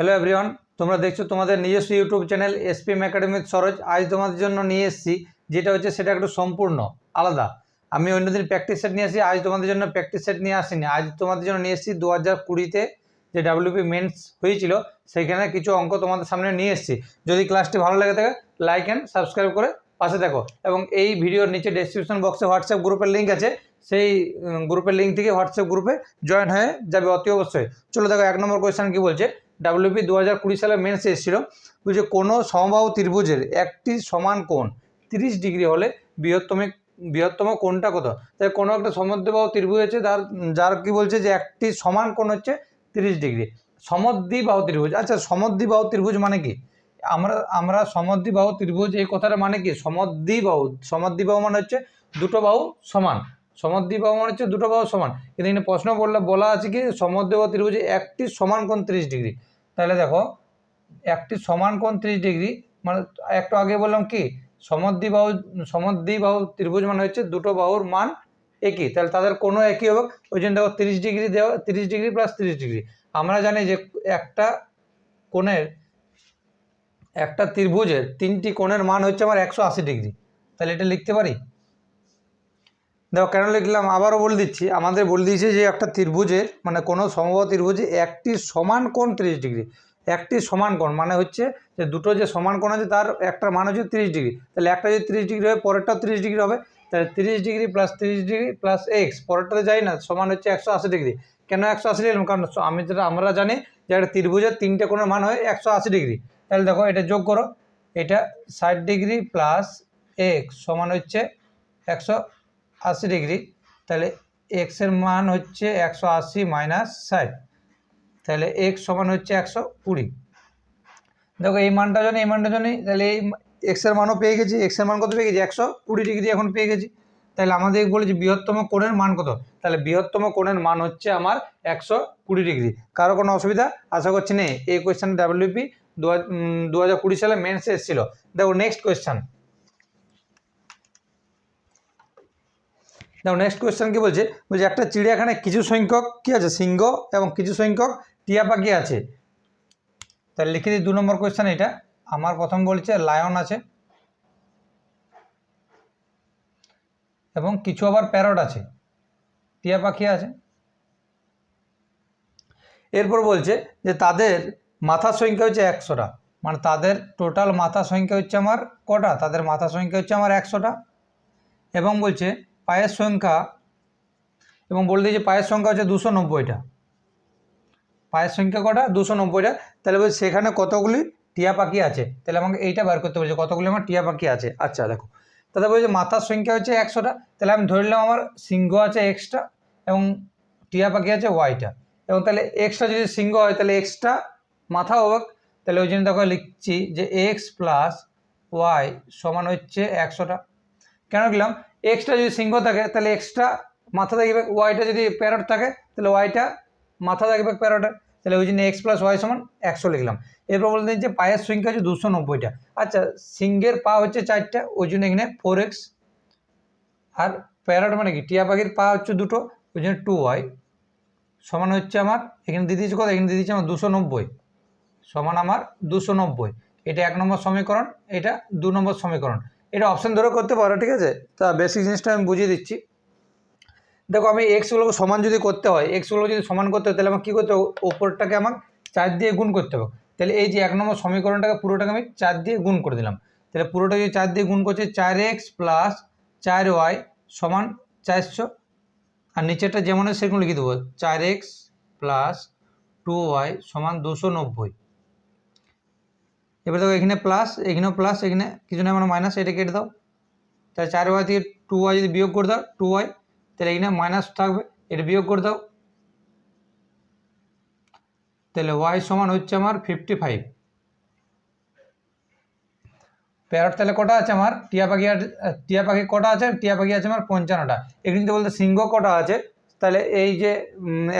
Hello everyone তোমরা দেখছ তোমাদের নিজস্ব YouTube channel SPM academic Saroj আজ তোমাদের জন্য নিয়ে এসেছি, যেটা হচ্ছে সেটা একটু সম্পূর্ণ, আলাদা। আমি অন্যদিন প্র্যাকটিস সেট নিয়ে আসি, আজ তোমাদের জন্য প্র্যাকটিস সেট নিয়ে আসিনি। আজ তোমাদের জন্য নিয়ে এসেছি দু হাজার কুড়িতে যে ডাব্লিউপি মেন্স হয়েছিল, সেখানে কিছু অঙ্ক তোমাদের সামনে নিয়ে এসেছি। যদি ক্লাসটি ভালো লাগে থাকে লাইক অ্যান্ড সাবস্ক্রাইব করে পাশে দেখো এবং এই ভিডিওর নিচে ডেসক্রিপশন বক্সে হোয়াটসঅ্যাপ গ্রুপের লিঙ্ক আছে, সেই গ্রুপের লিঙ্ক থেকে হোয়াটসঅ্যাপ গ্রুপে জয়েন হয়ে যাবে অতি অবশ্যই। চলো দেখো, এক নম্বর কোয়েশ্চেন কি বলছে? ডাব্লিউপি দু হাজার কুড়ি সালে মেন্স এসেছিল। বলছে কোনো সমবাহু ত্রিভুজের একটি সমান কোণ তিরিশ ডিগ্রি হলে বৃহত্তম বৃহত্তম কোণটা কত তাই কোনো একটা সমদ্বিবাহু ত্রিভুজ আছে তার যার কি বলছে যে একটি সমান কোণ হচ্ছে তিরিশ ডিগ্রি। সমদ্বিবাহু ত্রিভুজ আচ্ছা সমদ্বিবাহু ত্রিভুজ মানে কি? আমরা আমরা সমদ্বিবাহু ত্রিভুজ এই কথাটা মানে কি? সমদ্বিবাহু সমদ্বিবাহু মানে হচ্ছে দুটো বাহু সমান। সমদ্বিবাহু মানে হচ্ছে দুটো বাহু সমান। কিন্তু এখানে প্রশ্ন বললে বলা আছে কি? সমদ্বিবাহু ত্রিভুজে একটি সমান কোণ তিরিশ ডিগ্রি। তাহলে দেখো, একটি সমান কোণ তিরিশ ডিগ্রি মানে একটু আগে বললাম কি সমদ্বিবাহু সমদ্বিবাহু ত্রিভুজ মানে হচ্ছে দুটো বাহুর মান একই। তাহলে তাদের কোনো একই হবে, ওই জন্য দেখো তিরিশ ডিগ্রি দেওয়া, তিরিশ ডিগ্রি প্লাস তিরিশ ডিগ্রি। আমরা জানি যে একটা কোণের, একটা ত্রিভুজের তিনটি কোণের মান হচ্ছে আমার একশো আশি ডিগ্রি। তাহলে এটা লিখতে পারি? দেখো কেন লিখলাম? আবারও বলে দিচ্ছি। আমাদের বলে দিয়েছে যে একটা ত্রিভুজের মানে কোনো সমবাহ ত্রিভুজে একটি সমান কোণ তিরিশ ডিগ্রি। একটি সমান কোণ মানে হচ্ছে যে দুটো যে সমান কোণ আছে তার একটা মান হচ্ছে তিরিশ ডিগ্রি। তাহলে একটা যদি তিরিশ ডিগ্রি হয়, পরেরটাও তিরিশ ডিগ্রি হবে। তাহলে তিরিশ ডিগ্রি প্লাস তিরিশ ডিগ্রি প্লাস এক্স পরেরটাতে যাই না, সমান হচ্ছে একশো আশি ডিগ্রি। কেন একশো আশি ডিগ্রি কারণ আমি যেটা আমরা জানি যে একটা ত্রিভুজের তিনটে কোণের মান হয় একশো আশি ডিগ্রি। তাহলে দেখো, এটা যোগ করো। এটা ষাট ডিগ্রি প্লাস এক্স সমান হচ্ছে একশো আশি ডিগ্রি, তাহলে এক্সের মান হচ্ছে একশো আশি মাইনাস ষাট, তাহলে এক্স সমান হচ্ছে একশো কুড়ি। দেখো এই মানটা জানি, এই মানটা জানি, তাহলে এই এক্সের মানও পেয়ে গেছি এক্সের মান কত পেয়ে গেছি? একশো কুড়ি ডিগ্রি এখন পেয়ে গেছি। তাহলে আমাদের বলেছি বৃহত্তম কোণের মান কত? তাহলে বৃহত্তম কোণের মান হচ্ছে আমার একশো কুড়ি ডিগ্রি। কারও কোনো অসুবিধা? আশা করছি নেই। এই কোয়েশ্চেন ডাব্লিউপি দু হাজার কুড়ি সালে মেন্সে এসেছিল। দেখো নেক্সট কোয়েশ্চেন দেখো নেক্সট কোয়েশ্চেন কি বলছে? বলছে, একটা চিড়িয়াখানায় কিছু সংখ্যক কি আছে? সিংহ এবং কিছু সংখ্যক টিয়া পাখি আছে। তাহলে লিখে দিই, দু নম্বর কোয়েশ্চেন এটা। আমার প্রথম বলছে, লায়ন আছে এবং কিছু আবার প্যারট আছে। টিয়া পাখি আছে। এরপর বলছে যে, তাদের মাথার সংখ্যা হচ্ছে একশোটা। মানে তাদের টোটাল মাথা সংখ্যা হচ্ছে আমার কটা? তাদের মাথা সংখ্যা হচ্ছে আমার একশোটা। এবং বলছে পায়ের সংখ্যা এবং বলে দিয়েছে পায়ের সংখ্যা হচ্ছে দুশো নব্বইটা। পায়ের সংখ্যা কটা? দুশো নব্বইটা। তাহলে বলছে সেখানে কতগুলি টিয়া পাখি আছে? তাহলে আমাকে এইটা বার করতে বলছে, কতগুলি আমার টিয়া পাখি আছে? আচ্ছা দেখো। তাহলে বলছে মাথার সংখ্যা হচ্ছে একশোটা। তাহলে আমি ধরে নিলাম আমার সিংহ আছে এক্সটা এবং টিয়া পাখি আছে ওয়াইটা এবং তাহলে এক্সটা যদি সিংহ হয়, তাহলে এক্সটা মাথা হবে তাহলে ওই জন্য দেখো লিখছি যে এক্স প্লাস ওয়াই সমান হচ্ছে একশোটা। কেন লিখলাম? এক্সটা যদি সিংহ থাকে, তাহলে এক্সটা মাথা থাকবে ওয়াইটা যদি প্যারট থাকে, তাহলে ওয়াইটা মাথা থাকবে প্যারটের তাহলে ওই জন্য এক্স প্লাস ওয়াই সমান একশো লিখলাম। এরপর বলতে যে পায়ের সংখ্যা হচ্ছে দুশো নব্বইটা। আচ্ছা সিংহের পা হচ্ছে চারটা, ওই জন্য এখানে ফোর এক্স আর প্যারট মানে কি? টিয়া পাখির পা হচ্ছে দুটো, ওই জন্য টু ওয়াই সমান হচ্ছে আমার, এখানে দিয়ে দিয়েছে কত? এখানে দিয়ে দিয়েছে আমার দুশো নব্বই। সমান আমার দুশো নব্বই। এটা এক নম্বর সমীকরণ, এটা দু নম্বর সমীকরণ। এটা অপশান ধরে করতে পারো, ঠিক আছে? তা বেসিক জিনিসটা আমি বুঝিয়ে দিচ্ছি। দেখো, আমি এক্সগুলোকে সমান যদি করতে হয় এক্সগুলো যদি সমান করতে হয়, তাহলে আমার কী করতে হবে? ওপরটাকে আমার চার দিয়ে গুণ করতে হবে। তাহলে এই যে এক নম্বর সমীকরণটাকে পুরোটাকে আমি চার দিয়ে গুণ করে দিলাম। তাহলে পুরোটা যদি চার দিয়ে গুণ করছে, চার এক্স প্লাস চার ওয়াই সমান চারশো। আর নিচেরটা যেমন সেরকম লিখে দেবো। চার এক্স প্লাস টু ওয়াই সমান দুশো নব্বই। এবার দেখো এখানে প্লাস এখানেও প্লাস এখানে কিছু না মানে মাইনাস এটা কেটে দাও। তাহলে চার ওয়াই থেকে টু ওয়াই যদি বিয়োগ করে দাও টু ওয়াই তাহলে এখানে মাইনাস থাকবে, এটা বিয়োগ করে দাও। তাহলে ওয়াই সমান হচ্ছে আমার ফিফটি ফাইভ প্যারট তাহলে কটা আছে আমার? টিয়া পাখি টিয়া পাখি কটা আছে? টিয়া পাখি আছে আমার পঞ্চান্নটা। এখানে যদি বলতে সিংহ কটা আছে, তাহলে এই যে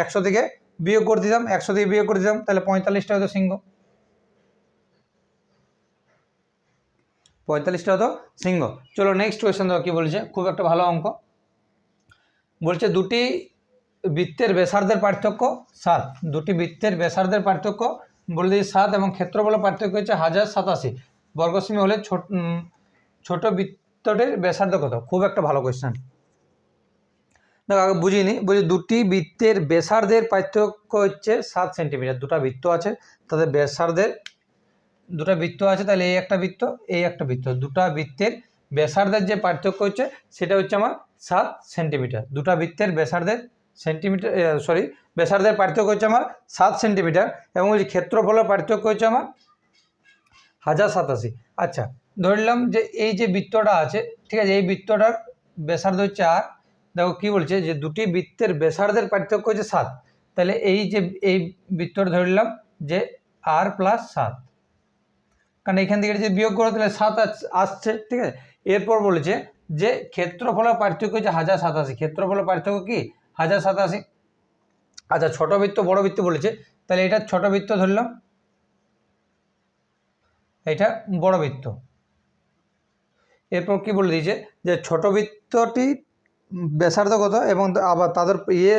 একশো থেকে বিয়োগ করে দিতাম, একশো থেকে বিয়োগ করে দিতাম, তাহলে পঁয়তাল্লিশটা হতো সিংহ। পঁয়তাল্লিশটা হতো, সিংহ। চলো নেক্সট কোয়েশ্চেন দেখো কী বলছে, খুব একটা ভালো অঙ্ক। বলছে, দুটি বৃত্তের ব্যাসার্ধের পার্থক্য সাত। দুটি বৃত্তের ব্যাসার্ধের পার্থক্য, বলে দিই সাত এবং ক্ষেত্রফলের পার্থক্য হচ্ছে হাজার সাতাশি। বর্গসীমি হলে ছোট ছোট বৃত্তটির ব্যাসার্ধ কত? খুব একটা ভালো কোয়েশ্চেন দেখো, আগে বুঝিনি বলছি দুটি বৃত্তের ব্যাসার্ধের পার্থক্য হচ্ছে সাত সেন্টিমিটার দুটো বৃত্ত আছে, তাদের ব্যাসার্ধের দুটো বৃত্ত আছে, তাহলে এই একটা বৃত্ত এই একটা বৃত্ত। দুটা বৃত্তের ব্যাসার্ধের যে পার্থক্য হচ্ছে, সেটা হচ্ছে আমার সাত সেন্টিমিটার। দুটো বৃত্তের ব্যাসার্ধের সেন্টিমিটার সরি ব্যাসার্ধের পার্থক্য হচ্ছে আমার সাত সেন্টিমিটার এবং ওই ক্ষেত্রফলের পার্থক্য হচ্ছে আমার হাজার সাতাশি। আচ্ছা ধরলাম যে এই যে বৃত্তটা আছে, ঠিক আছে, এই বৃত্তটার ব্যাসার্ধ হচ্ছে আর, দেখো কী বলছে যে দুটি বৃত্তের ব্যাসার্ধের পার্থক্য হচ্ছে সাত। তাহলে এই যে, এই বৃত্তটা ধরলাম যে আর প্লাস সাত। কারণ এখান থেকে যদি বিয়োগ করে তাহলে সাত আসছে, ঠিক আছে? এরপর বলেছে যে ক্ষেত্রফলের পার্থক্য হচ্ছে হাজার সাতাশি। ক্ষেত্রফলের পার্থক্য কি? হাজার সাতাশি। আচ্ছা ছোট বৃত্ত, বড় বৃত্ত বলেছে। তাহলে এটা ছোট বৃত্ত ধরলাম এটা বড় বৃত্ত। এরপর কি বলে দিয়েছে? যে ছোট বৃত্তটি ব্যাসার্ধ কত এবং আবার তাদের ইয়ে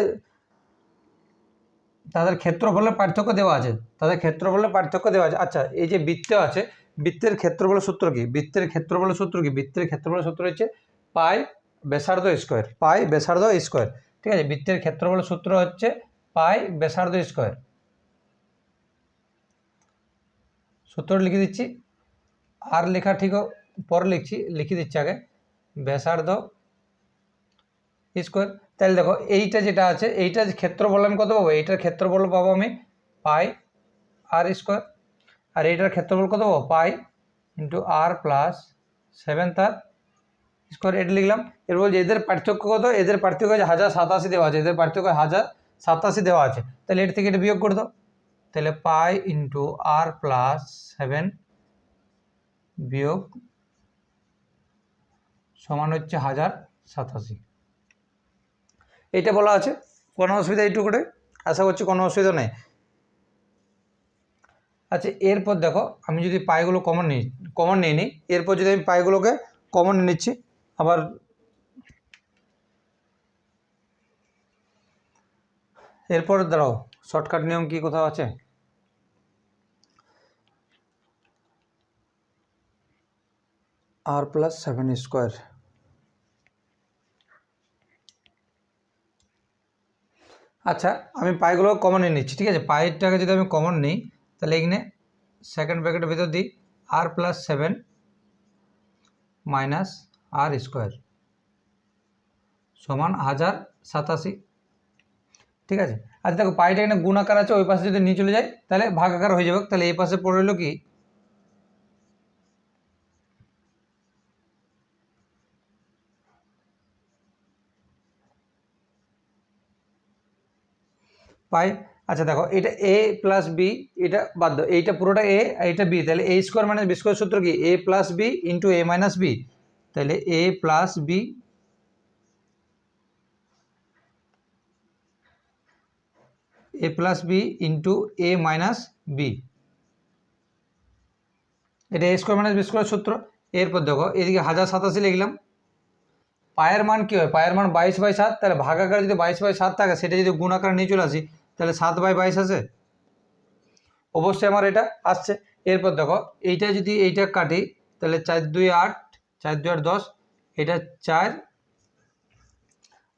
তাদের ক্ষেত্রফলের পার্থক্য দেওয়া আছে। তাদের ক্ষেত্রফলের পার্থক্য দেওয়া আছে। আচ্ছা এই যে বৃত্ত আছে, বৃত্তের ক্ষেত্রফলের সূত্র কি? বৃত্তের ক্ষেত্রফলের সূত্র কি? বৃত্তের ক্ষেত্রফলের সূত্র হচ্ছে পাই ব্যাসার্ধ স্কোয়ার, পাই ব্যাসার্ধ স্কোয়ার। ঠিক আছে? বৃত্তের ক্ষেত্রফলের সূত্র হচ্ছে পাই ব্যাসার্ধ স্কোয়ার। সূত্র লিখে দিচ্ছি। আর লেখা ঠিক পরে লিখছি, লিখে দিচ্ছি আগে। ব্যাসার্ধ স্কোয়ার। তাহলে দেখো এইটা যেটা আছে এইটা যে ক্ষেত্রফল আমি কত পাবো? এইটার ক্ষেত্রফল পাবো আমি পাই আর স্কোয়ার আর এইটার ক্ষেত্রফল কত পাবো? Pi into r plus seven তার স্কোয়ার এটা লিখলাম। এর বলছে এদের পার্থক্য কত? এদের পার্থক্য আছে হাজার সাতাশি দেওয়া আছে। এদের পার্থক্য হাজার সাতাশি দেওয়া আছে। তাহলে এর থেকে এটা বিয়োগ করে দাও। তাহলে pi into r plus seven বিয়োগ সমান হচ্ছে হাজার সাতাশি। এইটা বলা আছে। কোনো অসুবিধা এইটুকুটে আশা করছি কোনো অসুবিধা নেই। আচ্ছা এরপর দেখো, আমি যদি পায়েগুলো কমন নিই কমন নিয়ে নিই। এরপর যদি আমি পায়েগুলোকে কমন নিচ্ছি, আবার এরপর দাঁড়াও শর্টকাট নিয়ম কি কোথাও আছে? আর প্লাস সেভেন স্কোয়ার আচ্ছা আমি পাইগুলো কমন নিচ্ছি, ঠিক আছে? পায়েরটাকে যদি আমি কমন নিই, তাহলে এখানে সেকেন্ড ব্র্যাকেটের ভিতর দিই r plus seven minus r square সমান হাজার সাতাশি। ঠিক আছে? আচ্ছা দেখো, পাইটা এখানে গুণাকার আছে, ওই পাশে যদি নিয়ে চলে যায় তাহলে ভাগাকার হয়ে যাবে। তাহলে এই পাশে পড়ে রইল কি? পাই। আচ্ছা দেখো, এটা এ প্লাস বি এটা বাদ দাও। এইটা পুরোটা এ এইটা বি তাহলে A square minus B square সূত্র কি? A plus B into A minus B তাহলে A plus B A plus B into A minus B এটা A square minus B square সূত্র। এরপর দেখো, এদিকে হাজার সাতাশি লিখলাম। পায়ের মান কী হয়? পায়ের মান বাইশ বাই সাত। তাহলে ভাগাকার যদি বাইশ বাই সাত থাকে, সেটা যদি গুণাকার নিয়ে চলে আসি তাহলে সাত বাই বাইশ আছে? অবশ্যই আমার এটা আসছে। এরপর দেখো, এইটা যদি এইটা কাটি, তাহলে চার দুই আট, চার দুই আট দশ, এটা চার,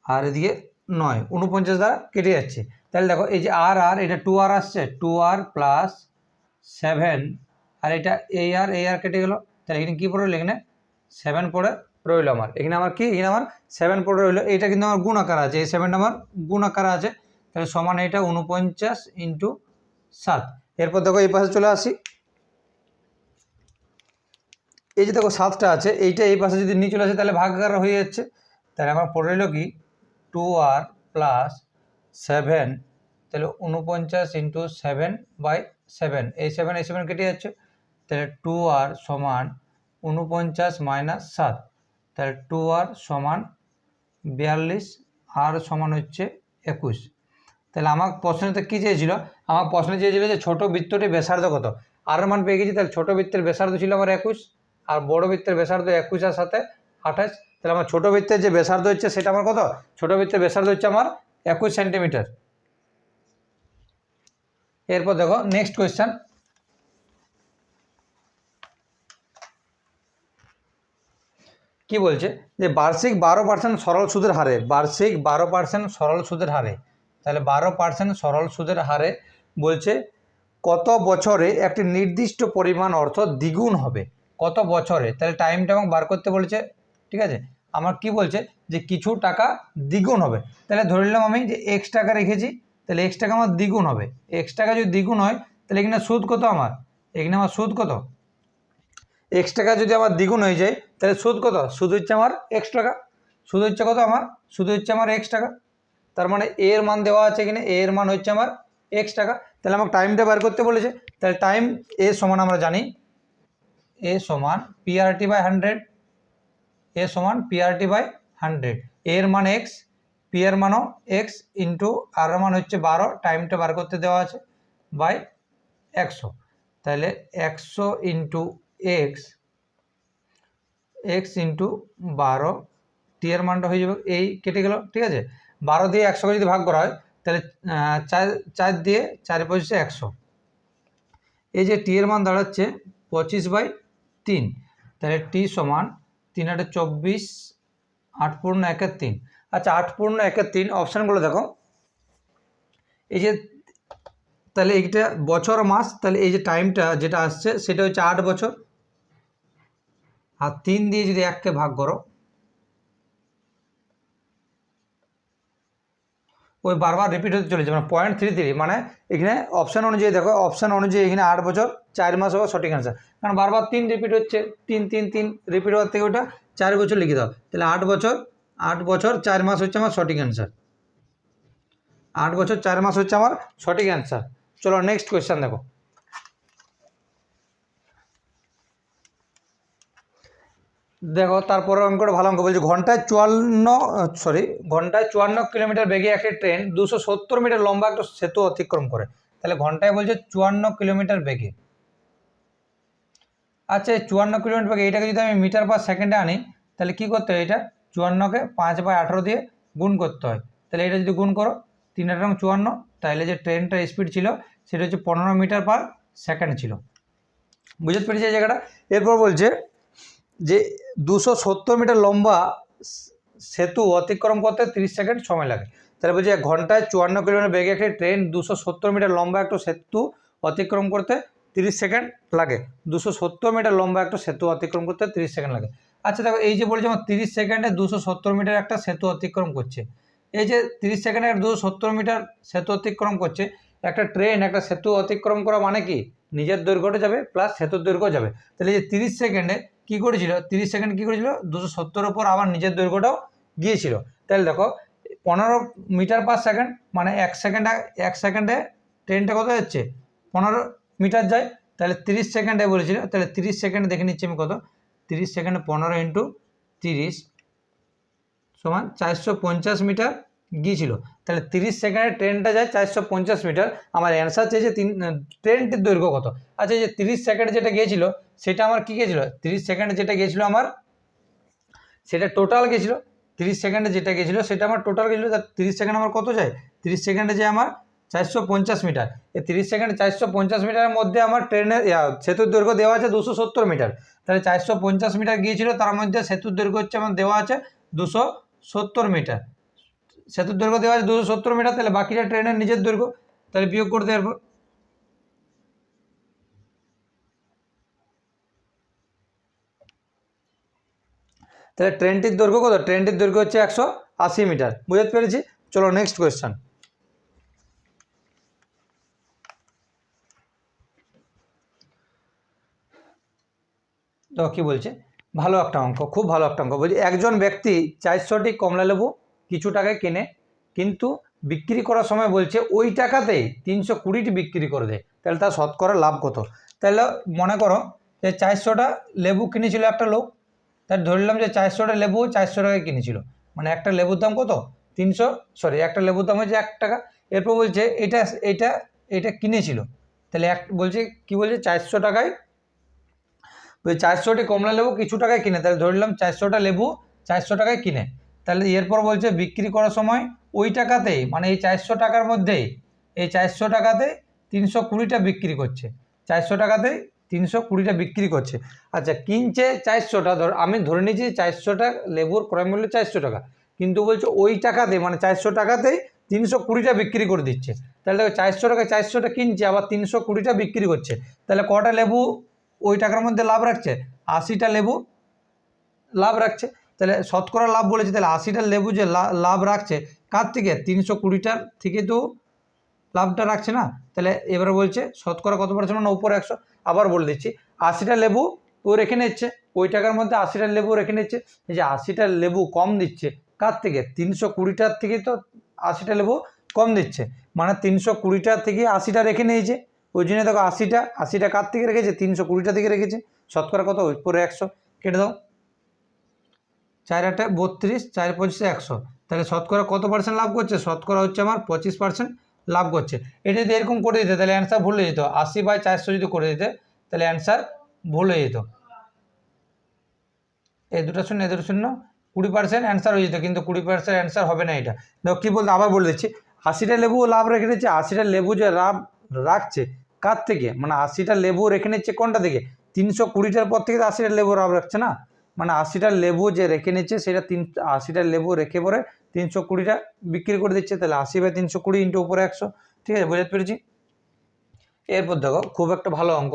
আর এদিকে নয় উনপঞ্চাশ দ্বারা কেটে যাচ্ছে। তাহলে দেখো, এই যে আর আর, এটা টু আর আসছে two r plus seven r এটা এই আর এই আর কেটে গেলো। তাহলে এখানে কী পড়ে এখানে সেভেন পড়ে রইল আমার। এখানে আমার কি? এখানে আমার সেভেন পড়ে রইল। এইটা কিন্তু আমার গুণ আকার আছে, এই সেভেনটা আমার গুণ আকার আছে। তাহলে সমান এটা উনপঞ্চাশ ইন্টু সাত। এরপর দেখো এই পাশে চলে আসি। এই যে দেখো সাতটা আছে, এইটা এই পাশে যদি নিয়ে চলে আসে, তাহলে ভাগাকার হয়ে যাচ্ছে। তাহলে আমার পড়ে রইল কি? টু আর প্লাস সেভেন, তাহলে উনপঞ্চাশ ইন্টু সেভেন বাই সেভেন। এই সেভেন এই সেভেন কেটে যাচ্ছে। তাহলে টু আর সমান উনপঞ্চাশ মাইনাস সাত। তাহলে টু আর সমান বিয়াল্লিশ, আর সমান হচ্ছে একুশ। তাহলে আমার প্রশ্নতে কী চেয়েছিল? আমার প্রশ্ন চেয়েছিল যে ছোটো বৃত্তটি ব্যাসার্ধ কত? আর মান পেয়ে গেছি, তাহলে ছোটো বৃত্তের ব্যাসার্ধ ছিল আমার একুশ, আর বড় বৃত্তের ব্যাসার্ধ একুশ আর সাথে আঠাশ। তাহলে আমার ছোটো বৃত্তের যে ব্যাসার্ধ হচ্ছে সেটা আমার কত? ছোটো বৃত্তের ব্যাসার্ধ হচ্ছে আমার একুশ সেন্টিমিটার। এরপর দেখো নেক্সট কোয়েশ্চেন কি বলছে? যে বার্ষিক বারো পার্সেন্ট সরল সুদের হারে, বার্ষিক বারো পার্সেন্ট সরল সুদের হারে। তাহলে বারো পার্সেন্ট সরল সুদের হারে বলছে, কত বছরে একটি নির্দিষ্ট পরিমাণ অর্থ দ্বিগুণ হবে? কত বছরে? তাহলে টাইমটা আমাকে বার করতে বলেছে, ঠিক আছে? আমার কি বলছে যে কিছু টাকা দ্বিগুণ হবে। তাহলে ধরে নিলাম আমি যে এক্স টাকা রেখেছি, তাহলে এক্স টাকা আমার দ্বিগুণ হবে। এক্স টাকা যদি দ্বিগুণ হয়, তাহলে এখানে সুদ কত আমার? এখানে আমার সুদ কত? এক্স টাকা যদি আমার দ্বিগুণ হয়ে যায়, তাহলে সুদ কত? সুদ হচ্ছে আমার এক্স টাকা। সুদ হচ্ছে কত আমার? সুদ হচ্ছে আমার এক্স টাকা। তার মানে এ এর মান দেওয়া আছে এখানে এ এর মান হচ্ছে আমার এক্স টাকা। তাহলে আমাকে টাইমটা বার করতে বলেছে। তাহলে টাইম এ সমান আমরা জানি এ সমান পিআরটি বাই হান্ড্রেড এ সমান পিআরটি বাই হান্ড্রেড এর মান এক্স পি এর মানও এক্স ইন্টু আর মান হচ্ছে বারো। টাইমটা বার করতে দেওয়া আছে বাই একশো। তাহলে একশো ইন্টু এক্স এক্স ইন্টু বারো টি এর মানটা হয়ে যাবে, এই কেটে গেল, ঠিক আছে? বারো দিয়ে একশোকে যদি ভাগ করা হয়, তাহলে চার চার দিয়ে চারে পঁচিশে একশো। এই যে টি এর মান দাঁড়াচ্ছে পঁচিশ বাই তিন, তাহলে টি সমান তিন আটে চব্বিশ, আট পূর্ণ একের তিন। আচ্ছা আট পূর্ণ একের তিন, অপশানগুলো দেখো। এই যে, তাহলে এইটা বছর মাস, তাহলে এই যে টাইমটা যেটা আসছে, সেটা হচ্ছে আট বছর। আর তিন দিয়ে যদি এককে ভাগ করো ওই বারবার রিপিট হতে চলেছে মানে পয়েন্ট থ্রি থ্রি মানে এখানে অপশান অনুযায়ী দেখো অপশান অনুযায়ী এখানে আট বছর, চার মাস হওয়া সঠিক অ্যান্সার কারণ বারবার তিন রিপিট হচ্ছে, তিন তিন তিন রিপিট হওয়ার থেকে ওটা চার বছর লিখে দাও। তাহলে আট বছর আট বছর, চার মাস হচ্ছে আমার সঠিক অ্যান্সার আট বছর, চার মাস হচ্ছে আমার সঠিক অ্যান্সার চলো নেক্সট কোয়েশ্চেন দেখো। দেখো, তারপরে অঙ্কটা ভালো অঙ্ক বলছে। ঘন্টায় চুয়ান্ন সরি ঘন্টায় চুয়ান্ন কিলোমিটার বেগে একটি ট্রেন দুশো সত্তর মিটার লম্বা একটা সেতু অতিক্রম করে। তাহলে ঘন্টায় বলছে চুয়ান্ন কিলোমিটার বেগে। আচ্ছা চুয়ান্ন কিলোমিটার বেগে এটাকে যদি আমি মিটার পার সেকেন্ডে আনি, তাহলে কি করতে হয় এটা? চুয়ান্নকে পাঁচ বাই আঠেরো দিয়ে গুণ করতে হয়। তাহলে এটা যদি গুণ করো, তিন আঠারো চুয়ান্ন, তাহলে যে ট্রেনটার স্পিড ছিল, সেটা হচ্ছে পনেরো মিটার পার সেকেন্ড ছিল। বুঝতে পেরেছি এই জায়গাটা? এরপর বলছে যে দুশো সত্তর মিটার লম্বা সেতু অতিক্রম করতে তিরিশ সেকেন্ড সময় লাগে। তাহলে বলছি এক ঘন্টায় চুয়ান্ন কিলোমিটার বেগে একটি ট্রেন দুশো সত্তর মিটার লম্বা একটা সেতু অতিক্রম করতে তিরিশ সেকেন্ড লাগে। দুশো সত্তর মিটার লম্বা একটা সেতু অতিক্রম করতে তিরিশ সেকেন্ড লাগে। আচ্ছা দেখো, এই যে বলছে আমার তিরিশ সেকেন্ডে দুশো সত্তর মিটার একটা সেতু অতিক্রম করছে। এই যে তিরিশ সেকেন্ডে দুশো সত্তর মিটার সেতু অতিক্রম করছে, একটা ট্রেন, একটা সেতু অতিক্রম করা মানে কি? নিজের দৈর্ঘ্যটা যাবে, প্লাস সেতুর দৈর্ঘ্য যাবে। তাহলে এই যে তিরিশ সেকেন্ডে কি করেছিল? তিরিশ সেকেন্ড কি করেছিল? দুশো সত্তর ওপর আবার নিজের দৈর্ঘ্যটাও গিয়েছিল। তাহলে দেখো, পনেরো মিটার পার সেকেন্ড মানে এক সেকেন্ডে এক সেকেন্ডে ট্রেনটা কত যাচ্ছে? পনেরো মিটার যায়। তাহলে তিরিশ সেকেন্ডে বলেছিল, তাহলে তিরিশ সেকেন্ড দেখে নিচ্ছি আমি কত? তিরিশ সেকেন্ডে পনেরো ইন্টু তিরিশ সমান চারশো পঞ্চাশ মিটার গিয়েছিল। তাহলে তিরিশ সেকেন্ডে ট্রেনটা যায় চারশো পঞ্চাশ মিটার। আমার অ্যান্সার চেয়েছে তিন, ট্রেনটির দৈর্ঘ্য কত? আচ্ছা যে তিরিশ সেকেন্ড যেটা গিয়েছিল সেটা আমার কী গেছিল? তিরিশ সেকেন্ডে যেটা গেছিল আমার, সেটা টোটাল গেছিল। তিরিশ সেকেন্ডে যেটা গেছিল, সেটা আমার টোটাল গেছিল। তা তিরিশ সেকেন্ড আমার কত যায়? তিরিশ সেকেন্ডে যায় আমার চারশো পঞ্চাশ মিটার। এই তিরিশ সেকেন্ডে চারশো পঞ্চাশ মিটারের মধ্যে আমার ট্রেনের সেতুর দৈর্ঘ্য দেওয়া আছে দুশো সত্তর মিটার। তাহলে চারশো পঞ্চাশ মিটার গিয়েছিল, তার মধ্যে সেতুর দৈর্ঘ্য হচ্ছে আমার দেওয়া আছে দুশো সত্তর মিটার। সেতুর দৈর্ঘ্য দেওয়া আছে দুশো সত্তর মিটার, তাহলে বাকিটা ট্রেনের নিজের দৈর্ঘ্য। তাহলে বিয়োগ করতে পারব তাহলে ট্রেনটির দৈর্ঘ্য কত? ট্রেনটির দৈর্ঘ্য হচ্ছে একশো আশি মিটার। বুঝতে পেরেছি? চলো নেক্সট কোয়েশ্চেন তো কী বলছে? ভালো একটা অঙ্ক, খুব ভালো একটা অঙ্ক। বলছি, একজন ব্যক্তি চারশোটি কমলা লেবু কিছু টাকায় কেনে, কিন্তু বিক্রি করার সময় বলছে, ওই টাকাতেই তিনশো কুড়িটি বিক্রি করে দেয় তাহলে তার শতকরা লাভ কত? তাহলে মনে করো যে চারশোটা লেবু কিনেছিল একটা লোক তাহলে ধরলাম যে চারশোটা লেবু চারশো টাকায় কিনেছিল। মানে একটা লেবুর দাম কত? তিনশো সরি একটা লেবুর দাম হচ্ছে এক টাকা। এরপর বলছে, এটা এটা এটা কিনেছিল। তাহলে এক, বলছে, কি বলছে? চারশো টাকায় ওই চারশোটি কমলা লেবু কিছু টাকায় কিনে। তাহলে ধরলাম চারশোটা লেবু চারশো টাকায় কিনে। তাহলে এরপর বলছে, বিক্রি করার সময় ওই টাকাতেই মানে এই চারশো টাকার মধ্যেই, এই চারশো টাকাতে তিনশো কুড়িটা বিক্রি করছে। চারশো টাকাতে তিনশো কুড়িটা বিক্রি করছে। আচ্ছা কিনছে চারশোটা, ধর, আমি ধরে নিয়েছি চারশোটা লেবুর ক্রয় মূল্য চারশো টাকা কিন্তু বলছে ওই টাকাতে মানে চারশো টাকাতেই তিনশো কুড়িটা বিক্রি করে দিচ্ছে। তাহলে দেখো চারশো টাকা চারশোটা কিনছে, আবার তিনশো কুড়িটা বিক্রি করছে। তাহলে কটা লেবু ওই টাকার মধ্যে লাভ রাখছে? আশিটা লেবু লাভ রাখছে। তাহলে শতকরা লাভ বলেছে, তাহলে আশিটা লেবু যে লাভ রাখছে, কার থেকে? তিনশো কুড়িটার থেকে তো লাভটা রাখছে না। তাহলে এবারে বলছে, শতকরা কত পার্সেন্ট মানে উপরে একশো। আবার বলে দিচ্ছি, আশিটা লেবু ও রেখে নিচ্ছে ওই টাকার মধ্যে আশিটা লেবু রেখে নিচ্ছে যে আশিটা লেবু কম দিচ্ছে, কার থেকে? তিনশো কুড়িটার থেকে তো আশিটা লেবু কম দিচ্ছে মানে তিনশো কুড়িটার থেকে আশিটা রেখে নিয়েছে, ওই জন্য দেখো আশিটা আশিটা কার থেকে রেখেছে? তিনশো কুড়িটা থেকে রেখেছে, শতকরা কত? ওই পরে একশো, কেটে দাও। চার আটে বত্রিশ, চার পঁচিশে একশো, তাহলে শতকরা কত পার্সেন্ট লাভ করছে? শতকরা হচ্ছে আমার পঁচিশ পার্সেন্ট লাভ করছে। এটা যদি এরকম করে দিতে, তাহলে অ্যান্সার ভুল হয়ে যেত। আশি বাই চারশো যদি করে দিতে, তাহলে অ্যান্সার ভুল হয়ে যেত। এই দুটো শূন্য, এই দুটো শূন্য, কুড়ি পার্সেন্ট অ্যান্সার হয়ে যেত, কিন্তু কুড়ি পার্সেন্ট অ্যান্সার হবে না এটা। দেখো, কী বলতে, আবার বলে দিচ্ছি। আশিটা লেবু লাভ রেখে নিচ্ছে, আশিটা লেবু যে লাভ রাখছে, কার থেকে? মানে আশিটা লেবু রেখে নিচ্ছে কোনটা থেকে? তিনশো কুড়িটার পর থেকে তো আশিটা লেবু লাভ রাখছে না? মানে আশিটা লেবু যে রেখে নিচ্ছে, সেটা তিন, আশিটা লেবু রেখে পরে তিনশো কুড়িটা বিক্রি করে দিচ্ছে, তাহলে আশি বাই তিনশো কুড়ি ইন্টু উপরে একশো। ঠিক আছে, বুঝতে পেরেছি? এরপর দেখো, খুব একটা ভালো অঙ্ক।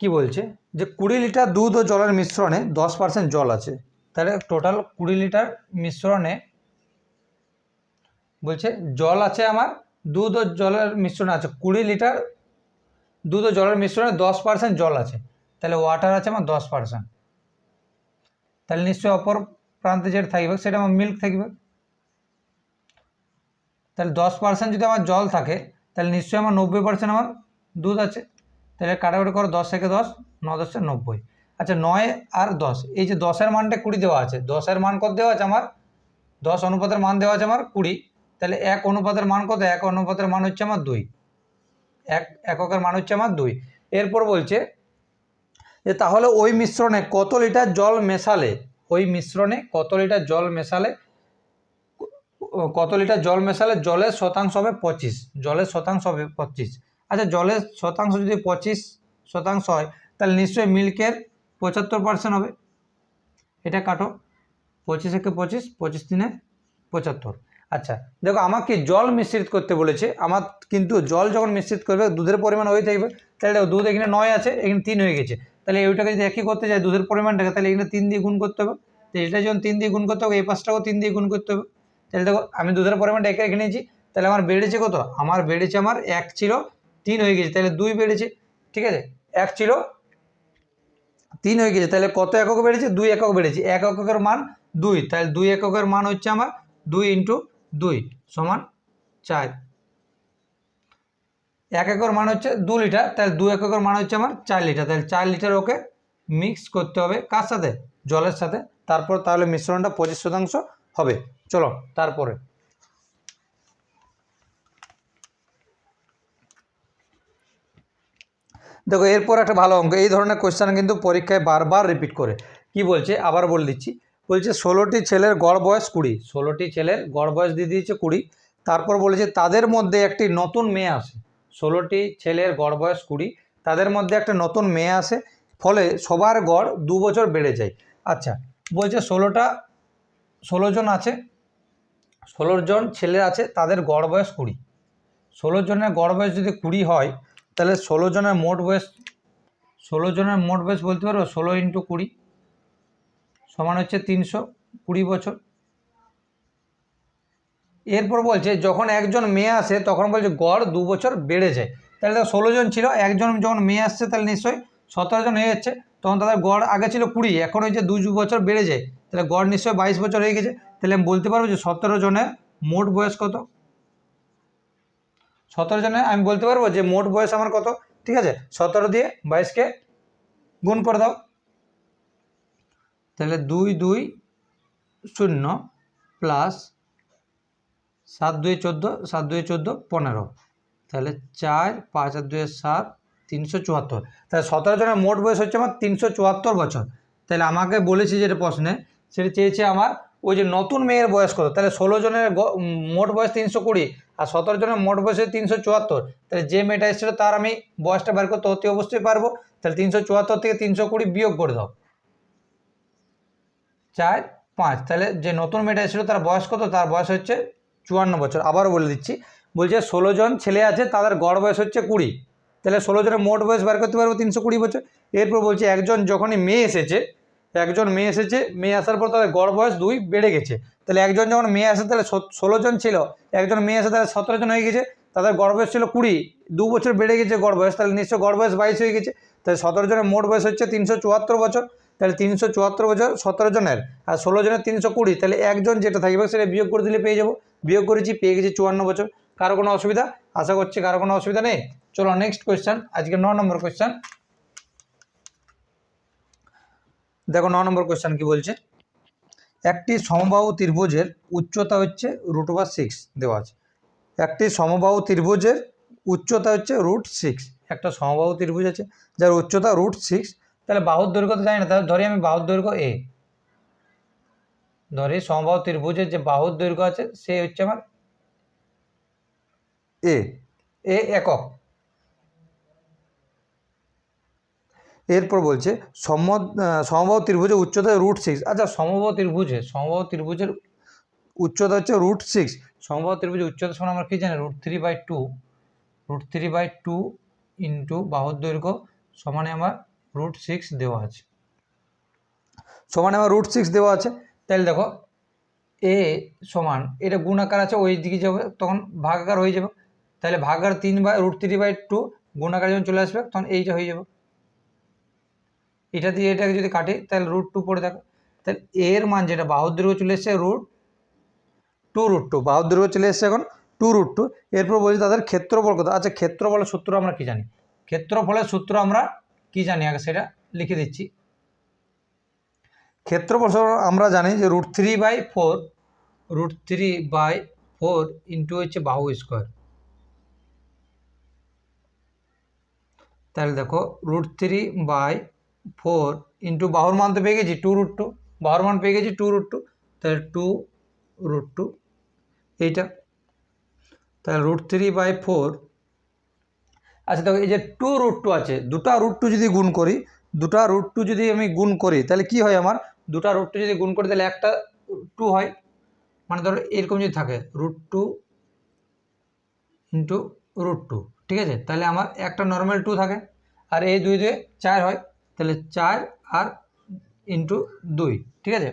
কি বলছে? যে কুড়ি লিটার দুধ ও জলের মিশ্রণে দশ পার্সেন্ট জল আছে। তাহলে টোটাল কুড়ি লিটার মিশ্রণে বলছে, জল আছে আমার, দুধ ও জলের মিশ্রণে আছে। কুড়ি লিটার দুধ ও জলের মিশ্রণে দশ পার্সেন্ট জল আছে। তাহলে ওয়াটার আছে আমার দশ পার্সেন্ট তাহলে নিশ্চয়ই অপর প্রান্তে যেটা থাকবে, সেটা আমার মিল্ক থাকবে। তাহলে দশ পার্সেন্ট যদি আমার জল থাকে, তাহলে নিশ্চয়ই আমার নব্বই পার্সেন্ট আমার দুধ আছে। তাহলে কাটাকুটি করো দশ থেকে দশ, ন দশে নব্বই। আচ্ছা নয় আর দশ, এই যে দশের মানটা কুড়ি দেওয়া আছে, দশের মান কত দেওয়া আছে আমার? দশ অনুপাতের মান দেওয়া আছে আমার কুড়ি। তাহলে এক অনুপাতের মান কত? এক অনুপাতের মান হচ্ছে আমার দুই। এক এককের মান হচ্ছে আমার দুই। এরপর বলছে যে তাহলে ওই মিশ্রণে কত লিটার জল মেশালে? ওই মিশ্রণে কত লিটার জল মেশালে? কত লিটার জল মেশালে? জলের শতাংশ হবে পঁচিশ। জলের শতাংশ হবে পঁচিশ। আচ্ছা জলের শতাংশ যদি পঁচিশ শতাংশ হয়, তাহলে নিশ্চয়ই মিল্কের পঁচাত্তর পার্সেন্ট হবে। এটা কাটো। পঁচিশ একে পঁচিশ পঁচিশ দিনে পঁচাত্তর। আচ্ছা দেখো আমাকে জল মিশ্রিত করতে বলেছে? আমার কিন্তু জল যখন মিশ্রিত করবে, দুধের পরিমাণ হয়ে থাকবে। তাহলে দুধ এখানে নয় আছে, এখানে তিন হয়ে গেছে। তাহলে এইটাকে যদি একই করতে যায় দুধের পরিমাণটাকে, তাহলে এখানে তিন দিয়ে গুণ করতে হবে। তো এটা যখন তিন দিয়ে গুণ করতে হবে, এই পাঁচটাকেও তিন দিয়ে গুণ করতে হবে। তাহলে দেখো, আমি দুধের পরিমাণটা একে রেখে নিয়েছি, তাহলে আমার বেড়েছে কত? আমার বেড়েছে আমার এক ছিল তিন হয়ে গেছে, তাহলে দুই বেড়েছে, ঠিক আছে? এক ছিল তিন হয়ে গেছে, তাহলে কত একক বেড়েছে? দুই একক বেড়েছে। এক এককের মান দুই, তাহলে দুই এককের মান হচ্ছে আমার দুই ইন্টু দুই সমান চার। এক একর মান হচ্ছে দু লিটার, তাহলে দু এক একর মান হচ্ছে আমার চার লিটার। তাহলে চার লিটার ওকে মিক্স করতে হবে কার সাথে? জলের সাথে। তারপর তাহলে মিশ্রণটা পঁচিশ শতাংশ হবে। চলো, তারপরে। দেখো, এরপর একটা ভালো অঙ্ক। এই ধরনের কোয়েশ্চেন কিন্তু পরীক্ষায় বারবার রিপিট করে। কি বলছে? আবার বলে দিচ্ছি। বলছে, ষোলোটি ছেলের গড় বয়স কুড়ি। ষোলোটি ছেলের গড় বয়স দিয়ে দিয়েছে কুড়ি। তারপর বলেছে, তাদের মধ্যে একটি নতুন মেয়ে আসে। ষোলোটি ছেলের গড় বয়স কুড়ি। তাদের মধ্যে একটা নতুন মেয়ে আসে, ফলে সবার গড় দু বছর বেড়ে যায়। আচ্ছা বলছে ষোলোটা, ষোলো জন আছে, ষোলো জন ছেলে আছে, তাদের গড় বয়স কুড়ি। ষোলো জনের গড় বয়স যদি কুড়ি হয়, তাহলে ষোলো জনের মোট বয়স, ষোলো জনের মোট বয়স বলতে পারব ষোলো ইন্টু কুড়ি, সমান হচ্ছে তিনশো কুড়ি বছর। এরপর বলছে, যখন একজন মেয়ে আসে, তখন বলছে, গড় দু বছর বেড়ে যায় তাহলে দেখো ষোলো জন ছিল, একজন যখন মেয়ে আসছে, তাহলে নিশ্চয়ই সতেরো জন হয়ে যাচ্ছে। তখন তাদের গড় আগে ছিল কুড়ি, এখন হচ্ছে দু বছর বেড়ে যায় তাহলে গড় নিশ্চয়ই বাইশ বছর হয়ে গেছে। তাহলে আমি বলতে পারব যে সতেরো জনের মোট বয়স কত? সতেরো জনে আমি বলতে পারব যে মোট বয়স আমার কত? ঠিক আছে, সতেরো দিয়ে বাইশকে গুণ করে দাও। তাহলে দুই দুই শূন্য প্লাস সাত দুই চোদ্দ, সাত দুই চোদ্দ, পনেরো। তাহলে চার, পাঁচ আর দুই সাত, তিনশো চুয়াত্তর। তাহলে সতেরো জনের মোট বয়স হচ্ছে আমার তিনশো চুয়াত্তর বছর। তাহলে আমাকে বলেছি যেটা প্রশ্নে, সেটা চেয়েছে আমার ওই যে নতুন মেয়ের বয়স কত? তাহলে ষোলো জনের মোট বয়স তিনশো কুড়ি, আর সতেরো জনের মোট বয়স তিনশো চুয়াত্তর। তাহলে যে মেয়েটা এসেছিল তার আমি বয়সটা বের করতে অতি অবশ্যই পারব। তাহলে তিনশো চুয়াত্তর থেকে তিনশো কুড়ি বিয়োগ করে দাও। চার, পাঁচ, তাহলে যে নতুন মেয়েটা এসেছিল তার বয়স কত? তার বয়স হচ্ছে চুয়ান্ন বছর, আবারও বলে দিচ্ছি। বলছে ষোলো জন ছেলে আছে, তাদের গড় বয়স হচ্ছে কুড়ি। তাহলে ষোলো জনের মোট বয়স বার করতে পারব তিনশো কুড়ি বছর। এরপর বলছে একজন যখনই মেয়ে এসেছে, একজন মেয়ে এসেছে, মেয়ে আসার পর তাদের গড় বয়স দুই বেড়ে গেছে। তাহলে একজন যখন মেয়ে আসে, তাহলে ষোলো জন ছিল, একজন মেয়ে আসে তাহলে সতেরো জন হয়ে গেছে, তাদের গড় বয়স ছিল কুড়ি, দু বছর বেড়ে গেছে গড় বয়স, তাহলে নিশ্চয় গড় বয়স বাইশ হয়ে গেছে। তাহলে সতেরো জনের মোট বয়স হচ্ছে তিনশো চুয়াত্তর বছর, তাহলে তিনশো চুয়াত্তর বছর সতেরো জনের, আর ষোলো জনের তিনশো কুড়ি, তাহলে একজন যেটা থাকবে সেটা বিয়োগ করে দিলে পেয়ে যাব। বিয়োগ করেছি, পেয়ে গেছি চুয়ান্ন বছর। কারও কোনো অসুবিধা? আশা করছি কারও কোনো অসুবিধা নেই। চলো নেক্সট কোয়েশ্চেন আজকে ন নম্বর কোয়েশ্চেন দেখো, ন নম্বর কোয়েশ্চেন কি বলছে? একটি সমবাহু ত্রিভুজের উচ্চতা হচ্ছে রুট ওভার সিক্স দেওয়া আছে। একটি সমবাহু ত্রিভুজের উচ্চতা হচ্ছে রুট সিক্স একটা সমবাহু ত্রিভুজ আছে, যার উচ্চতা রুট সিক্স তাহলে বাহুর দৈর্ঘ্য তো জানি না, তাহলে ধরি আমি বাহুর দৈর্ঘ্য এ ধরি সমবাহু ত্রিভুজের যে বাহুর দৈর্ঘ্য আছে সে হচ্ছে আমার এ। এ একক। এরপর বলছে সম সমবাহু ত্রিভুজের উচ্চতা রুট সিক্স আচ্ছা সমবাহু ত্রিভুজে সমবাহু ত্রিভুজের উচ্চতা হচ্ছে রুট সিক্স সমবাহু ত্রিভুজের উচ্চতা সমান আমরা কী জানি? Root three by two root three by two into বাহুর দৈর্ঘ্য সমানে আমার রুট সিক্স দেওয়া আছে। সমানে আমার রুট সিক্স দেওয়া আছে। তাহলে দেখো এ সমান, এটা গুণাকার আছে, ওই দিকে যাবে, তখন ভাগাকার হয়ে যাবে। তাহলে ভাগার তিন by root three by two গুণাকার যখন চলে আসবে, তখন এইটা হয়ে যাবে। এটা দিয়ে এটাকে যদি কাটি, তাহলে রুট টু পড়ে থাকে তাহলে এর মান যেটা বাহুর দৈর্ঘ্য চলে এসছে রুট টু রুট টু বাহুর দৈর্ঘ্য চলে এসছে এখন টু রুট টু এরপর বলছি তাদের ক্ষেত্রফল কত? আচ্ছা ক্ষেত্রফলের সূত্র আমরা কি জানি? ক্ষেত্রফলের সূত্র আমরা কি জানি? আগে সেটা লিখে দিচ্ছি। ক্ষেত্রফল আমরা জানি যে root three by four root three by four into হচ্ছে বাহু স্কোয়ার তাহলে দেখো root three by four into বাহুর মান তো পেয়ে গেছি টু রুট টু বাহুর মান পেয়ে গেছি টু রুট টু তাহলে টু রুট টু এইটা। তাহলে রুট থ্রি বাই ফোর আচ্ছা দেখো এই যে টু রুট টু আছে, দুটা রুট টু যদি গুণ করি, দুটা রুট টু যদি আমি গুণ করি, তাহলে কি হয় আমার? দুটা রুট টু যদি গুণ করি তাহলে একটা টু হয় মানে ধরো এরকম যদি থাকে root two into root two ঠিক আছে? তাহলে আমার একটা নর্মাল টু থাকে, আর এই দুই দুই চার হয়, তাহলে চার আর ইন্টু দুই, ঠিক আছে?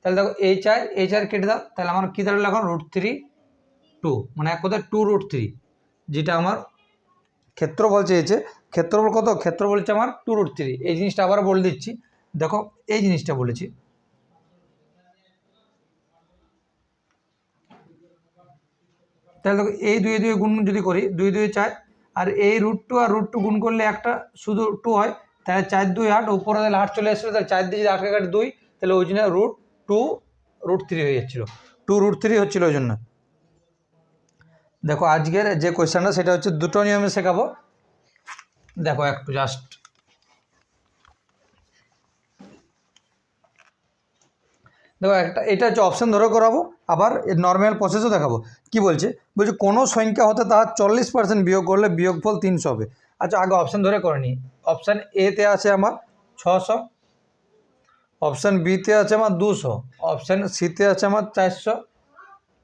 তাহলে দেখো এই চার এই চার কেটে দাও, তাহলে আমার কী দাঁড়াল এখন? রুট থ্রি টু মানে এক কথায় টু রুট থ্রি যেটা আমার ক্ষেত্রফল চেয়েছে। ক্ষেত্রফল কত? ক্ষেত্র বলছে আমার টু রুট থ্রি এই জিনিসটা আবার বলে দিচ্ছি। দেখো, এই জিনিসটা বলেছি। তাহলে দেখো, এই দুই দুই গুণ যদি করি দুই দুই চার, আর এই রুট টু আর রুট টু গুণ করলে একটা শুধু টু হয়, তাহলে চার দুই আট, উপরে তাহলে আট চলে এসেছিল, তাহলে চার দিয়ে যদি আটকে কাটে দুই, তাহলে ওই জন্য রুট টু রুট থ্রি হয়ে যাচ্ছিল। টু রুট থ্রি হচ্ছিল ওই জন্য। দেখো, আজকের যে কোয়েশ্চেনটা সেটা হচ্ছে দুটো নিয়মে শেখাবো। দেখো, একটু জাস্ট দেখো, একটা, এটা হচ্ছে অপশান ধরে করাবো, আবার নর্মাল প্রসেসও দেখাবো। কি বলছে? বলছে কোনো সংখ্যা হতে তার চল্লিশ পার্সেন্ট বিয়োগ করলে বিয়োগফল তিনশো হবে। আচ্ছা আগে অপশান ধরে করে নিই। অপশান এতে আছে আমার ছশো অপশান বিতে আছে আমার দুশো অপশান সিতে আছে আমার চারশো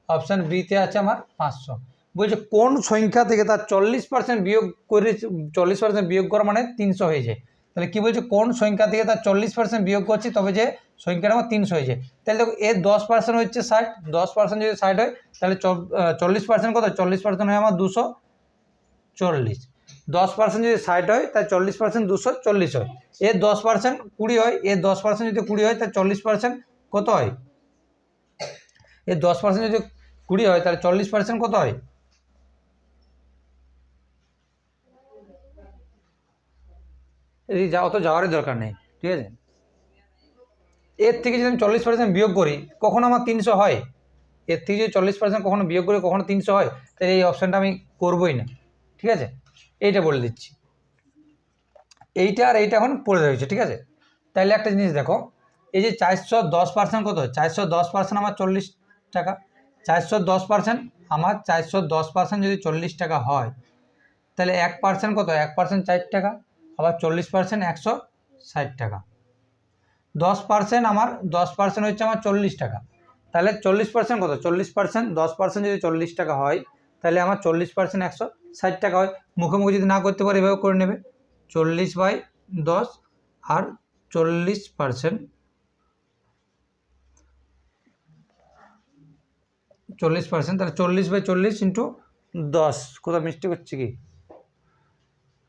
অপশান বিতে আছে আমার পাঁচশো। বলছে কোন সংখ্যা থেকে তার চল্লিশ পার্সেন্ট বিয়োগ করে চল্লিশ পার্সেন্ট বিয়োগ করা মানে তিনশো হয়ে যায় তাহলে কী বলছে? কোন সংখ্যা থেকে তার চল্লিশ পার্সেন্ট বিয়োগ করছি? তবে যে সংখ্যাটা আমার তিনশো হয়েছে। তাহলে দেখো, এর দশ পার্সেন্ট হচ্ছে ষাট। দশ পার্সেন্ট যদি ষাট হয়, তাহলে চল্লিশ পার্সেন্ট কত? চল্লিশ পার্সেন্ট হয় আমার দুশো চল্লিশ। দশ পার্সেন্ট যদি ষাট হয়, তাহলে চল্লিশ পার্সেন্ট দুশো চল্লিশ হয়। এর দশ পার্সেন্ট কুড়ি হয়, এর দশ পার্সেন্ট যদি কুড়ি হয়, তাহলে চল্লিশ পার্সেন্ট কত হয়? এর দশ পার্সেন্ট যদি কুড়ি হয়, তাহলে চল্লিশ পার্সেন্ট কত হয়? এই যা অত যাওয়ারই দরকার নেই, ঠিক আছে? এর থেকে যদি আমি চল্লিশ পার্সেন্ট বিয়োগ করি, কখনো আমার তিনশো হয়। এর থেকে যদি চল্লিশ পার্সেন্ট কখনো বিয়োগ করি, কখনো তিনশো হয়, তাহলে এই অপশানটা আমি করবোই না, ঠিক আছে? এইটা বলে দিচ্ছি। এইটা আর এইটা এখন পড়ে রয়েছে, ঠিক আছে? তাহলে একটা জিনিস দেখো, এই যে চারশো দশ পার্সেন্ট কত চারশো দশ পার্সেন্ট আমার চল্লিশ টাকা, চারশো দশ পার্সেন্ট আমার চারশো দশ পার্সেন্ট যদি চল্লিশ টাকা হয়, তাহলে এক পার্সেন্ট কত এক পার্সেন্ট চার টাকা আবার চল্লিশ পার্সেন্ট একশো ষাট টাকা। দশ পার্সেন্ট আমার, দশ পার্সেন্ট হচ্ছে আমার চল্লিশ টাকা। তাহলে চল্লিশ পার্সেন্ট কত? চল্লিশ পার্সেন্ট দশ পার্সেন্ট যদি চল্লিশ টাকা হয়, তাহলে আমার চল্লিশ পার্সেন্ট একশো ষাট টাকা হয়। মুখোমুখি যদি না করতে পারে, এভাবে করে নেবে। চল্লিশ বাই দশ আর চল্লিশ পার্সেন্ট চল্লিশ পার্সেন্ট তাহলে চল্লিশ বাই চল্লিশ ইন্টু দশ। কোথাও মিস্টেক হচ্ছে কি?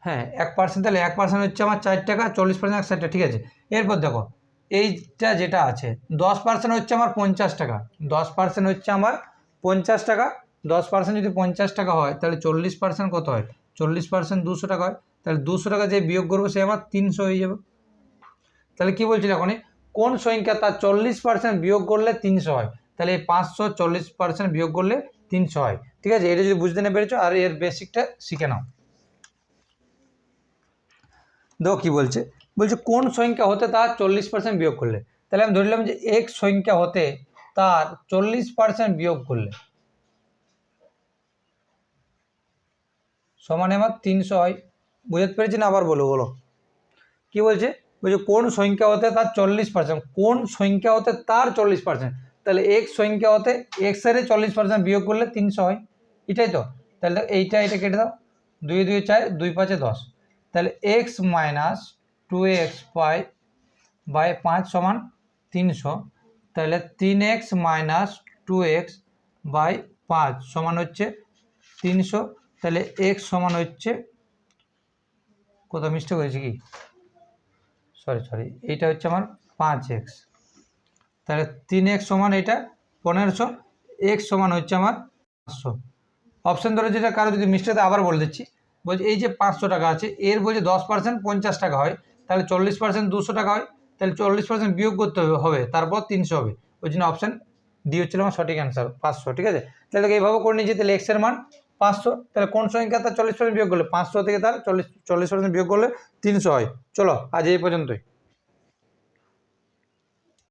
হ্যাঁ এক পার্সেন্ট তাহলে এক পার্সেন্ট হচ্ছে আমার চার টাকা, চল্লিশ পার্সেন্ট এক টাকা, ঠিক আছে? এরপর দেখো, এইটা যেটা আছে, দশ পার্সেন্ট হচ্ছে আমার পঞ্চাশ টাকা, দশ পার্সেন্ট হচ্ছে আমার পঞ্চাশ টাকা, দশ পার্সেন্ট যদি পঞ্চাশ টাকা হয়, তাহলে চল্লিশ পার্সেন্ট কত হয়? চল্লিশ পার্সেন্ট দুশো টাকা হয়, তাহলে দুশো টাকা যে বিয়োগ করব, সে আমার তিনশো হয়ে যাবে। তাহলে কী বলছিল এখনই কোন সংখ্যা তার চল্লিশ পার্সেন্ট বিয়োগ করলে তিনশো হয়? তাহলে এই পাঁচশো চল্লিশ পার্সেন্ট বিয়োগ করলে তিনশো হয়, ঠিক আছে? এটা যদি বুঝতে না পেরেছ, আর এর বেসিকটা শিখে নাও। দেখো কী বলছে? বলছে, কোন সংখ্যা হতে তার চল্লিশ পার্সেন্ট বিয়োগ করলে? তাহলে আমি ধরলাম যে এক সংখ্যা হতে তার চল্লিশ পার্সেন্ট বিয়োগ করলে। সমানে আমার তিনশো হয়। বুঝতে পেরেছি না? আবার বলো বলো। কি বলছে? বলছে, কোন সংখ্যা হতে তার চল্লিশ পার্সেন্ট কোন সংখ্যা হতে তার চল্লিশ পার্সেন্ট তাহলে এক সংখ্যা হতে এক্সের চল্লিশ পার্সেন্ট বিয়োগ করলে তিনশো হয়। এটাই তো। তাহলে এইটা এটা কেটে দাও। দুই দুই, চার, দুই, পাঁচে দশ। তাহলে x minus two x by by পাঁচ সমান তিনশো। তাহলে তিন x minus two x by পাঁচ সমান হচ্ছে তিনশো। তাহলে এক্স সমান হচ্ছে, কোথাও মিস্টেক হয়েছে কি? সরি সরি এইটা হচ্ছে আমার পাঁচ এক্স তাহলে তিন এক্স সমান এটা পনেরোশো এক্স সমান হচ্ছে আমার পাঁচশো। অপশান ধরে যেটা, কারও যদি মিস্টেক আবার বলে দিচ্ছি। বলছে, এই যে পাঁচশো টাকা আছে, এর বলছে দশ পার্সেন্ট পঞ্চাশ টাকা হয়, তাহলে চল্লিশ পার্সেন্ট দুশো টাকা হয়, তাহলে চল্লিশ পার্সেন্ট বিয়োগ করতে হবে তারপর তিনশো হবে। ওই জন্য অপশান ডি হচ্ছিল আমার সঠিক অ্যান্সার পাঁচশো, ঠিক আছে? তাহলে এইভাবে করে নিয়ে যেতে এক্সের মান পাঁচশো, তাহলে কোন সংখ্যা, তার চল্লিশ পার্সেন্ট বিয়োগ করলে পাঁচশো থেকে তার চল্লিশ চল্লিশ পার্সেন্ট বিয়োগ করলে তিনশো হয়। চলো, আজ এই পর্যন্তই।